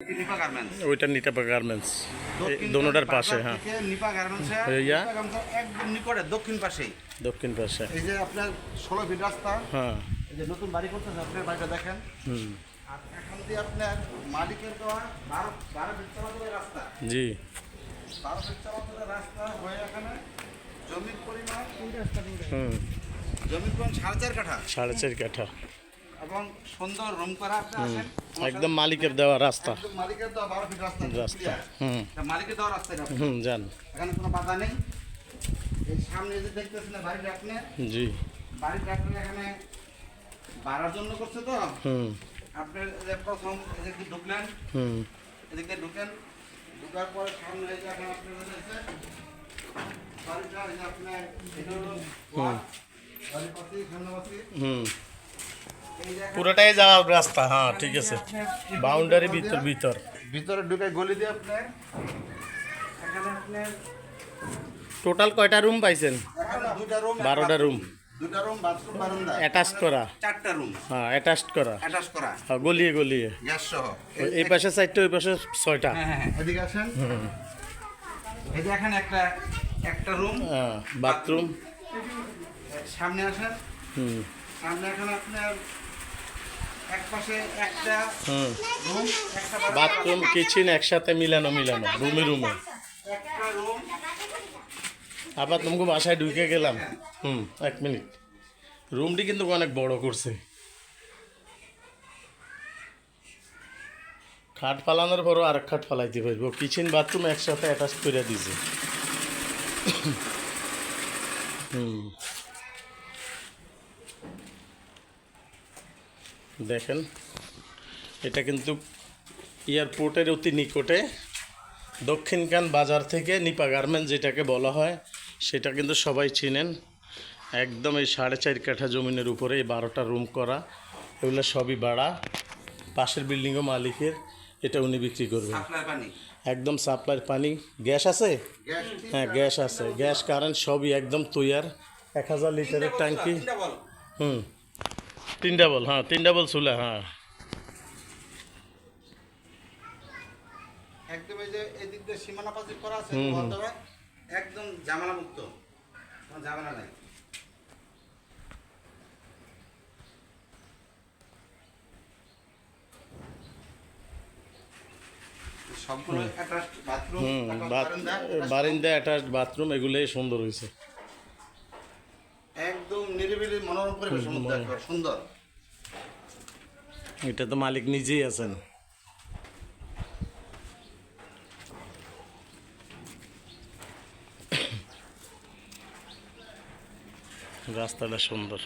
নিপা ওইটা নিটাপা গার্মেন্টস। দোনোটার পাশে হ্যাঁ। নিপা গার্মেন্টসে? একদম নিকটে দক্ষিণ পাশেই। দক্ষিণ পাশে। এই যে আপনার ষোলো ফিট রাস্তা হ্যাঁ। এই যে নতুন বাড়ি করতেছে আপনার বাড়িটা দেখেন। হুম। আর এখান দিয়ে আপনার মালিকের দেওয়া বারো বারো ফিট চলাচলের রাস্তা। জি। বারো ফিট চলাচলের রাস্তা হয়ে এখানে জমির পরিমাণ হুম। জমির পরিমাণ সাড়ে চার কাঠা। সাড়ে চার কাঠা। এবং সুন্দর রুম করা আপনি আসেন। একদম মালিকের দেওয়া রাস্তা। মালিকের দেওয়া বারো ফিট রাস্তা। রাস্তা হুম। মালিকের দেওয়া রাস্তা হুম যান। এখানে কোনো বাধা নেই। এই সামনে যে দেখতেছেন আপনি জি। আপনি এখানে বাড়ার জন্য করছে তো? হুম। আপনার যে প্রথম এদিক ঢুকলেন হুম। এদিক ঢুকেন ঢুকার পরে সামনে এই যে এখন আপনার রয়েছে বাড়িটা আপনার এটা হলো বাড়ির। হুম। পুরোটাই যাওয়ার রাস্তা হ্যাঁ ঠিক আছে। বাউন্ডারি ভিতর ভিতর। ভিতরে ঢুকে গলি দিয়ে আপনার টোটাল কয়টা রুম পাইছেন? রুম বারোটা রুম বাথরুম অ্যাটাচ করা? চারটা রুম হ্যাঁ অ্যাটাচ করা। অ্যাটাচ করা। হ্যাঁ, গলিয়ে গলিয়ে। গ্যাস সহ। ওই- এই পাশে চারটে ওই পাশে ছয়টা। হ্যাঁ হ্যাঁ এদিকে আসেন। এই যে একটা একটা রুম হ্যাঁ বাথরুম সামনে আসেন। হুম। সামনে এখানে আপনার এক পাশে একটা হুম রুম একটা বাথরুম কিচেন একসাথে মিলানো মিলানো রুমে রুমে। আবার তোমাকে বাসায় ঢুকে গেলাম। হুম এক মিনিট। রুমটি কিন্তু অনেক বড় করছে। খাট ফালানোর পরও আরেক খাট ফালাইতে পারব। কিচেন বাথরুম একসাথে অ্যাটাচ করে দিছে হুম। দেখেন এটা কিন্তু এয়ারপোর্টের অতি নিকটে। দক্ষিণকান বাজার থেকে নিপা গার্মেন্ট যেটাকে বলা হয় সেটা কিন্তু সবাই চিনেন। একদম এই সাড়ে চার কাঠা জমিনের উপরে এই বারোটা রুম করা এগুলো সবই ভাড়া। পাশের বিল্ডিংও মালিকের এটা উনি বিক্রি করবেন। একদম সাপ্লাইয়ের পানি। গ্যাস আছে? হ্যাঁ গ্যাস আছে। গ্যাস কারেন্ট সবই একদম তৈয়ার। এক হাজার লিটারের ট্যাঙ্কি। হুম। তিন ডাবল হ্যাঁ তিন ডাবল চুলা হ্যাঁ। একদম এই যে দিয়ে সীমানা করা আছে একদম মুক্ত কোনো নাই। Attached bathroom veranda attach bathroom এগুলোই সুন্দর হয়েছে। নিরিবিলি মনোরম পরিবেশের মধ্যে একবার সুন্দর। এটা তো মালিক নিজেই আছেন। রাস্তাটা সুন্দর।